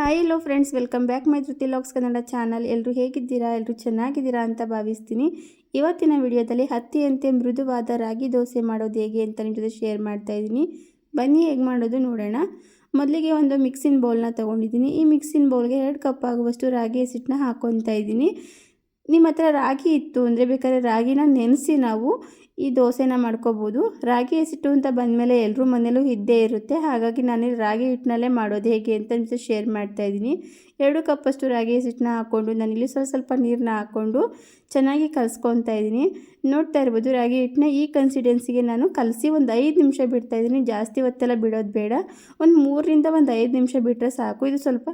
Hi hello friends welcome back my Dhruti LOX Kannada channel ಎಲ್ಲರೂ ಹೇಗಿದ್ದೀರಾ? ಎಲ್ಲರೂ ಚೆನ್ನಾಗಿದ್ದೀರಾ ಅಂತ ಭಾವಿಸ್ತೀನಿ. ಇವತ್ತಿನ ವಿಡಿಯೋದಲ್ಲಿ ಹತ್ತಿಯಂತೆ ಮೃದುವಾದ ರಾಗಿ ದೋಸೆ ಮಾಡೋದು ಹೇಗೆ ಅಂತ ನಿಮ್ಮ ಜೊತೆ ಶೇರ್ ಮಾಡ್ತಾ ಇದ್ದೀನಿ. ಬನ್ನಿ, ಹೇಗೆ ಮಾಡೋದು ನೋಡೋಣ. ಮೊದಲಿಗೆ ಒಂದು ಮಿಕ್ಸಿನ ಬೌಲ್ನ ತೊಗೊಂಡಿದ್ದೀನಿ. ಈ ಮಿಕ್ಸಿನ ಬೌಲ್ಗೆ ಎರಡು ಕಪ್ ಆಗುವಷ್ಟು ರಾಗಿ ಹಸಿಟ್ಟನ್ನ ಹಾಕ್ಕೊತಾ ಇದ್ದೀನಿ. ನಿಮ್ಮ ಹತ್ರ ರಾಗಿ ಇತ್ತು ಅಂದರೆ ಬೇಕಾದ್ರೆ ರಾಗಿನ ನೆನೆಸಿ ನಾವು ಈ ದೋಸೆನ ಮಾಡ್ಕೋಬೋದು. ರಾಗಿ ಹಸಿಟ್ಟು ಅಂತ ಬಂದಮೇಲೆ ಎಲ್ಲರೂ ಮನೇಲೂ ಇದ್ದೇ ಇರುತ್ತೆ. ಹಾಗಾಗಿ ನಾನು ರಾಗಿ ಹಿಟ್ಟಿನಲ್ಲೇ ಮಾಡೋದು ಹೇಗೆ ಅಂತ ನಿಮ್ಮ ಶೇರ್ ಮಾಡ್ತಾ ಇದ್ದೀನಿ. ಎರಡು ಕಪ್ಪಷ್ಟು ರಾಗಿ ಹಸಿಟ್ಟನ್ನ ಹಾಕ್ಕೊಂಡು ನಾನಿಲ್ಲಿ ಸ್ವಲ್ಪ ಸ್ವಲ್ಪ ನೀರನ್ನ ಹಾಕ್ಕೊಂಡು ಚೆನ್ನಾಗಿ ಕಲಿಸ್ಕೊತಾ ಇದ್ದೀನಿ. ನೋಡ್ತಾ ಇರ್ಬೋದು, ರಾಗಿ ಹಿಟ್ಟನ್ನ ಈ ಕನ್ಸಿಡೆನ್ಸಿಗೆ ನಾನು ಕಲಸಿ ಒಂದು ಐದು ನಿಮಿಷ ಬಿಡ್ತಾ ಇದ್ದೀನಿ. ಜಾಸ್ತಿ ಹೊತ್ತೆಲ್ಲ ಬಿಡೋದು ಬೇಡ. ಒಂದು ಮೂರರಿಂದ ಒಂದು ಐದು ನಿಮಿಷ ಬಿಟ್ಟರೆ ಸಾಕು. ಇದು ಸ್ವಲ್ಪ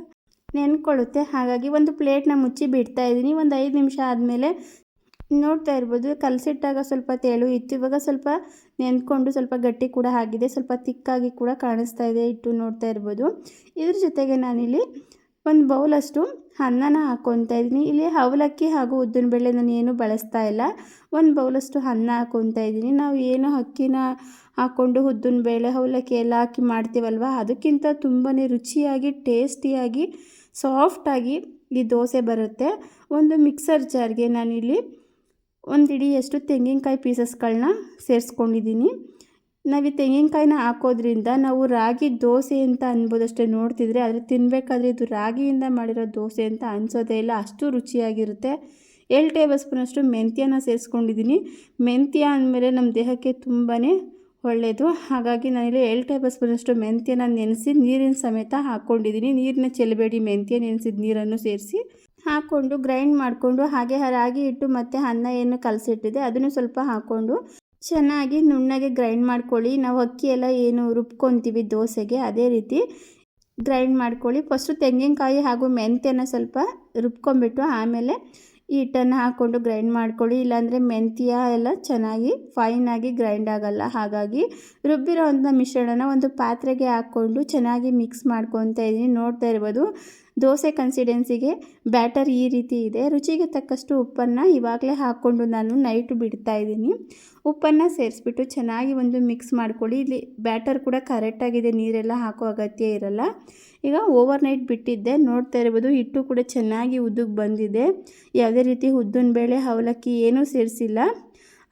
ನೆನ್ಕೊಳ್ಳುತ್ತೆ. ಹಾಗಾಗಿ ಒಂದು ಪ್ಲೇಟ್ನ ಮುಚ್ಚಿ ಬಿಡ್ತಾ ಇದ್ದೀನಿ. ಒಂದು ಐದು ನಿಮಿಷ ಆದಮೇಲೆ ನೋಡ್ತಾ ಇರ್ಬೋದು. ಕಲಸಿಟ್ಟಾಗ ಸ್ವಲ್ಪ ತೇಳು ಇತ್ತು. ಇವಾಗ ಸ್ವಲ್ಪ ನೆಂದ್ಕೊಂಡು ಸ್ವಲ್ಪ ಗಟ್ಟಿ ಕೂಡ ಆಗಿದೆ. ಸ್ವಲ್ಪ ತಿಕ್ಕಾಗಿ ಕೂಡ ಕಾಣಿಸ್ತಾ ಇದೆ. ಇಟ್ಟು ನೋಡ್ತಾ ಇರ್ಬೋದು. ಇದ್ರ ಜೊತೆಗೆ ನಾನಿಲ್ಲಿ ಒಂದು ಬೌಲಷ್ಟು ಅನ್ನನ ಹಾಕ್ಕೊತಾ ಇದ್ದೀನಿ. ಇಲ್ಲಿ ಅವಲಕ್ಕಿ ಹಾಗೂ ಉದ್ದಿನ ಬೇಳೆ ನಾನು ಏನು ಬಳಸ್ತಾ ಇಲ್ಲ. ಒಂದು ಬೌಲಷ್ಟು ಅನ್ನ ಹಾಕ್ಕೊತಾ ಇದ್ದೀನಿ. ನಾವು ಏನು ಅಕ್ಕಿನ ಹಾಕ್ಕೊಂಡು ಉದ್ದಿನ ಬೇಳೆ ಅವಲಕ್ಕಿ ಎಲ್ಲ ಹಾಕಿ ಮಾಡ್ತೀವಲ್ವ? ಅದಕ್ಕಿಂತ ತುಂಬಾ ರುಚಿಯಾಗಿ, ಟೇಸ್ಟಿಯಾಗಿ ಸಾಫ್ಟಾಗಿ ಈ ದೋಸೆ ಬರುತ್ತೆ. ಒಂದು ಮಿಕ್ಸರ್ ಜಾರ್ಗೆ ನಾನಿಲ್ಲಿ ಒಂದು ಇಡಿಯಷ್ಟು ತೆಂಗಿನಕಾಯಿ ಪೀಸಸ್ಗಳನ್ನ ಸೇರಿಸ್ಕೊಂಡಿದ್ದೀನಿ. ನಾವು ಈ ತೆಂಗಿನಕಾಯಿನ ಹಾಕೋದ್ರಿಂದ ನಾವು ರಾಗಿ ದೋಸೆ ಅಂತ ಅನ್ಬೋದಷ್ಟೇ ನೋಡ್ತಿದ್ರೆ, ಆದರೆ ತಿನ್ನಬೇಕಾದ್ರೆ ಇದು ರಾಗಿಯಿಂದ ಮಾಡಿರೋ ದೋಸೆ ಅಂತ ಅನಿಸೋದೇ ಇಲ್ಲ. ಅಷ್ಟು ರುಚಿಯಾಗಿರುತ್ತೆ. ಏಳು ಟೇಬಲ್ ಸ್ಪೂನಷ್ಟು ಮೆಂತ್ಯನ ಸೇರಿಸ್ಕೊಂಡಿದ್ದೀನಿ. ಮೆಂತ್ಯ ಅಂದಮೇಲೆ ನಮ್ಮ ದೇಹಕ್ಕೆ ತುಂಬಾ ಒಳ್ಳೆಯದು ಹಾಗಾಗಿ ನಾನಿಲ್ಲಿ ಏಳು ಟೇಬಲ್ ಸ್ಪೂನಷ್ಟು ಮೆಂತ್ಯನ ನೆನೆಸಿ ನೀರಿನ ಸಮೇತ ಹಾಕ್ಕೊಂಡಿದ್ದೀನಿ ನೀರನ್ನ ಚೆಲ್ಲಬೇಡಿ ಮೆಂತ್ಯ, ನೆನೆಸಿದ ನೀರನ್ನು ಸೇರಿಸಿ ಹಾಕ್ಕೊಂಡು ಗ್ರೈಂಡ್ ಮಾಡಿಕೊಂಡು ಹಾಗೆ ರಾಗಿ ಇಟ್ಟು ಮತ್ತು ಅನ್ನ ಏನು ಕಲಸಿಟ್ಟಿದೆ ಅದನ್ನು ಸ್ವಲ್ಪ ಹಾಕ್ಕೊಂಡು ಚೆನ್ನಾಗಿ ನುಣ್ಣಗೆ ಗ್ರೈಂಡ್ ಮಾಡ್ಕೊಳ್ಳಿ. ನಾವು ಅಕ್ಕಿ ಎಲ್ಲ ಏನು ರುಬ್ಕೊತೀವಿ ದೋಸೆಗೆ ಅದೇ ರೀತಿ ಗ್ರೈಂಡ್ ಮಾಡ್ಕೊಳ್ಳಿ. ಫಸ್ಟು ತೆಂಗಿನಕಾಯಿ ಹಾಗೂ ಮೆಂತ್ಯನ ಸ್ವಲ್ಪ ರುಬ್ಕೊಂಡ್ಬಿಟ್ಟು ಆಮೇಲೆ ಈ ಹಿಟ್ಟನ್ನು ಹಾಕ್ಕೊಂಡು ಗ್ರೈಂಡ್ ಮಾಡ್ಕೊಳ್ಳಿ. ಇಲ್ಲಾಂದರೆ ಮೆಂತ್ಯ ಎಲ್ಲ ಚೆನ್ನಾಗಿ ಫೈನಾಗಿ ಗ್ರೈಂಡ್ ಆಗೋಲ್ಲ. ಹಾಗಾಗಿ ರುಬ್ಬಿರೋ ಅಂಥ ಮಿಶ್ರಣನ ಒಂದು ಪಾತ್ರೆಗೆ ಹಾಕ್ಕೊಂಡು ಚೆನ್ನಾಗಿ ಮಿಕ್ಸ್ ಮಾಡ್ಕೊತಾ ಇದ್ದೀನಿ ನೋಡ್ತಾ ಇರ್ಬೋದು. ದೋಸೆ ಕನ್ಸಿಡೆನ್ಸಿಗೆ ಬ್ಯಾಟರ್ ಈ ರೀತಿ ಇದೆ. ರುಚಿಗೆ ತಕ್ಕಷ್ಟು ಉಪ್ಪನ್ನು ಇವಾಗಲೇ ಹಾಕ್ಕೊಂಡು ನಾನು ನೈಟ್ ಬಿಡ್ತಾ ಇದ್ದೀನಿ. ಉಪ್ಪನ್ನು ಸೇರಿಸ್ಬಿಟ್ಟು ಚೆನ್ನಾಗಿ ಒಂದು ಮಿಕ್ಸ್ ಮಾಡ್ಕೊಳ್ಳಿ. ಇಲ್ಲಿ ಬ್ಯಾಟರ್ ಕೂಡ ಕರೆಕ್ಟಾಗಿದೆ ನೀರೆಲ್ಲ ಹಾಕೋ ಅಗತ್ಯ ಇರಲ್ಲ. ಈಗ ಓವರ್ ನೈಟ್ ಬಿಟ್ಟಿದ್ದೆ. ನೋಡ್ತಾ ಇರ್ಬೋದು, ಹಿಟ್ಟು ಕೂಡ ಚೆನ್ನಾಗಿ ಉದ್ದಕ್ಕೆ ಬಂದಿದೆ. ಯಾವುದೇ ರೀತಿ ಉದ್ದಿನ ಬೇಳೆ, ಅವಲಕ್ಕಿ ಏನೂ ಸೇರಿಸಿಲ್ಲ.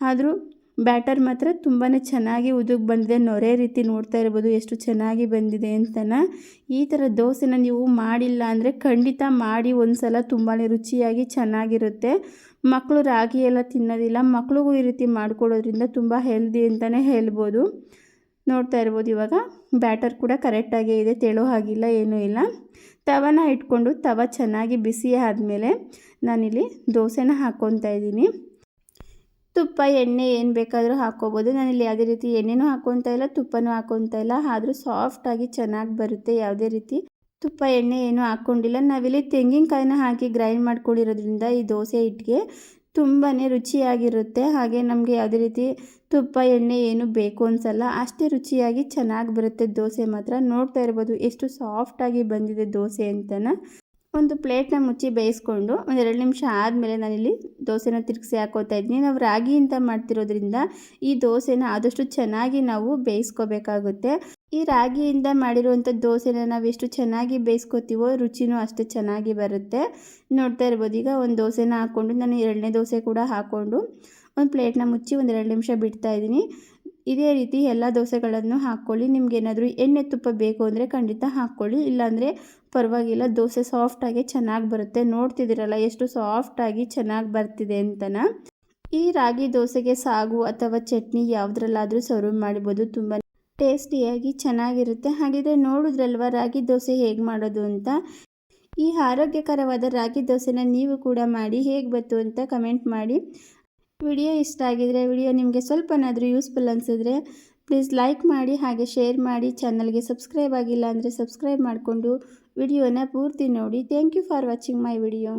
ಆದರೂ ಬ್ಯಾಟರ್ ಮಾತ್ರ ತುಂಬಾ ಚೆನ್ನಾಗಿ ಉದುಗ್ ಬಂದಿದೆ. ನೊರೆ ರೀತಿ ನೋಡ್ತಾ ಇರ್ಬೋದು, ಎಷ್ಟು ಚೆನ್ನಾಗಿ ಬಂದಿದೆ ಅಂತನ. ಈ ಥರ ದೋಸೆನ ನೀವು ಮಾಡಿಲ್ಲ ಅಂದರೆ ಖಂಡಿತ ಮಾಡಿ ಒಂದು ಸಲ ತುಂಬಾ ರುಚಿಯಾಗಿ ಚೆನ್ನಾಗಿರುತ್ತೆ. ಮಕ್ಕಳು ರಾಗಿ ಎಲ್ಲ ತಿನ್ನೋದಿಲ್ಲ ಮಕ್ಕಳಿಗೂ ಈ ರೀತಿ ಮಾಡಿಕೊಡೋದ್ರಿಂದ ತುಂಬ ಹೆಲ್ದಿ ಅಂತಲೇ ಹೇಳ್ಬೋದು. ನೋಡ್ತಾ ಇರ್ಬೋದು, ಇವಾಗ ಬ್ಯಾಟರ್ ಕೂಡ ಕರೆಕ್ಟಾಗೇ ಇದೆ, ತೆಳೋ ಹಾಗಿಲ್ಲ, ಏನೂ ಇಲ್ಲ. ತವನ ಇಟ್ಕೊಂಡು, ತವ ಚೆನ್ನಾಗಿ ಬಿಸಿ ಆದಮೇಲೆ ನಾನಿಲ್ಲಿ ದೋಸೆನ ಹಾಕ್ಕೊತಾ ಇದ್ದೀನಿ. ತುಪ್ಪ, ಎಣ್ಣೆ ಏನು ಬೇಕಾದರೂ ಹಾಕ್ಕೋಬೋದು. ನಾನಿಲ್ಲಿ ಯಾವುದೇ ರೀತಿ ಎಣ್ಣೆನೂ ಹಾಕ್ಕೊತಾ ಇಲ್ಲ, ತುಪ್ಪನೂ ಹಾಕ್ಕೊತಾ ಇಲ್ಲ. ಆದರೂ ಸಾಫ್ಟಾಗಿ ಚೆನ್ನಾಗಿ ಬರುತ್ತೆ ಯಾವುದೇ ರೀತಿ. ತುಪ್ಪ, ಎಣ್ಣೆ ಏನೂ ಹಾಕ್ಕೊಂಡಿಲ್ಲ. ನಾವಿಲ್ಲಿ ತೆಂಗಿನಕಾಯಿನ ಹಾಕಿ ಗ್ರೈಂಡ್ ಮಾಡ್ಕೊಂಡಿರೋದ್ರಿಂದ ಈ ದೋಸೆ ಹಿಟ್ಟಿಗೆ ತುಂಬಾ ರುಚಿಯಾಗಿರುತ್ತೆ. ಹಾಗೆ ನಮಗೆ ಯಾವುದೇ ರೀತಿ ತುಪ್ಪ, ಎಣ್ಣೆ ಏನು ಬೇಕು ಅನ್ಸಲ್ಲ. ಅಷ್ಟೇ ರುಚಿಯಾಗಿ ಚೆನ್ನಾಗಿ ಬರುತ್ತೆ ದೋಸೆ ಮಾತ್ರ. ನೋಡ್ತಾ ಇರ್ಬೋದು ಎಷ್ಟು ಸಾಫ್ಟಾಗಿ ಬಂದಿದೆ ದೋಸೆ ಅಂತನ. ಒಂದು ಪ್ಲೇಟ್ನ ಮುಚ್ಚಿ ಬೇಯಿಸ್ಕೊಂಡು ಒಂದು ಎರಡು ನಿಮಿಷ ಆದಮೇಲೆ ನಾನಿಲ್ಲಿ ದೋಸೆನ ತಿರುಗಿಸಿ ಹಾಕೋತಾ ಇದ್ದೀನಿ ನಾವು ರಾಗಿಯಿಂದ ಮಾಡ್ತಿರೋದ್ರಿಂದ ಈ ದೋಸೆನ ಆದಷ್ಟು ಚೆನ್ನಾಗಿ ನಾವು ಬೇಯಿಸ್ಕೋಬೇಕಾಗುತ್ತೆ. ಈ ರಾಗಿಯಿಂದ ಮಾಡಿರುವಂಥ ದೋಸೆನ ನಾವು ಎಷ್ಟು ಚೆನ್ನಾಗಿ ಬೇಯಿಸ್ಕೋತೀವೋ ರುಚಿನೂ ಅಷ್ಟು ಚೆನ್ನಾಗಿ ಬರುತ್ತೆ. ನೋಡ್ತಾ ಇರ್ಬೋದು. ಈಗ ಒಂದು ದೋಸೆನ ಹಾಕ್ಕೊಂಡು ನಾನು ಎರಡನೇ ದೋಸೆ ಕೂಡ ಹಾಕ್ಕೊಂಡು ಒಂದು ಪ್ಲೇಟ್ನ ಮುಚ್ಚಿ ಒಂದು ಎರಡು ನಿಮಿಷ ಬಿಡ್ತಾ ಇದ್ದೀನಿ. ಇದೇ ರೀತಿ ಎಲ್ಲ ದೋಸೆಗಳನ್ನು ಹಾಕ್ಕೊಳ್ಳಿ. ನಿಮ್ಗೆ ಏನಾದರೂ ಎಣ್ಣೆ ತುಪ್ಪ ಬೇಕು ಅಂದರೆ ಖಂಡಿತ ಹಾಕ್ಕೊಳ್ಳಿ. ಇಲ್ಲಾಂದರೆ ಪರವಾಗಿಲ್ಲ, ದೋಸೆ ಸಾಫ್ಟಾಗಿ ಚೆನ್ನಾಗಿ ಬರುತ್ತೆ. ನೋಡ್ತಿದ್ದೀರಲ್ಲ, ಎಷ್ಟು ಸಾಫ್ಟಾಗಿ ಚೆನ್ನಾಗಿ ಬರ್ತಿದೆ ಅಂತನ? ಈ ರಾಗಿ ದೋಸೆಗೆ ಸಾಗು ಅಥವಾ ಚಟ್ನಿ ಯಾವುದ್ರಲ್ಲಾದರೂ ಸರ್ವ್ ಮಾಡ್ಬೋದು. ತುಂಬ ಟೇಸ್ಟಿಯಾಗಿ ಚೆನ್ನಾಗಿರುತ್ತೆ. ಹಾಗಿದ್ರೆ ನೋಡಿದ್ರಲ್ವ, ರಾಗಿ ದೋಸೆ ಹೇಗೆ ಮಾಡೋದು ಅಂತ? ಈ ಆರೋಗ್ಯಕರವಾದ ರಾಗಿ ದೋಸೆನ ನೀವು ಕೂಡ ಮಾಡಿ, ಹೇಗೆ ಬಂತು ಅಂತ ಕಮೆಂಟ್ ಮಾಡಿ. ವಿಡಿಯೋ ಇಷ್ಟ ಆಗಿದರೆ, ವಿಡಿಯೋ ನಿಮಗೆ ಸ್ವಲ್ಪನಾದರೂ ಯೂಸ್ಫುಲ್ ಅನಿಸಿದ್ರೆ ಪ್ಲೀಸ್ ಲೈಕ್ ಮಾಡಿ, ಹಾಗೆ ಶೇರ್ ಮಾಡಿ. ಚಾನಲ್ಗೆ ಸಬ್ಸ್ಕ್ರೈಬ್ ಆಗಿಲ್ಲ ಅಂದರೆ ಸಬ್ಸ್ಕ್ರೈಬ್ ಮಾಡಿಕೊಂಡು ವಿಡಿಯೋನ ಪೂರ್ತಿ ನೋಡಿ. Thank you for watching my video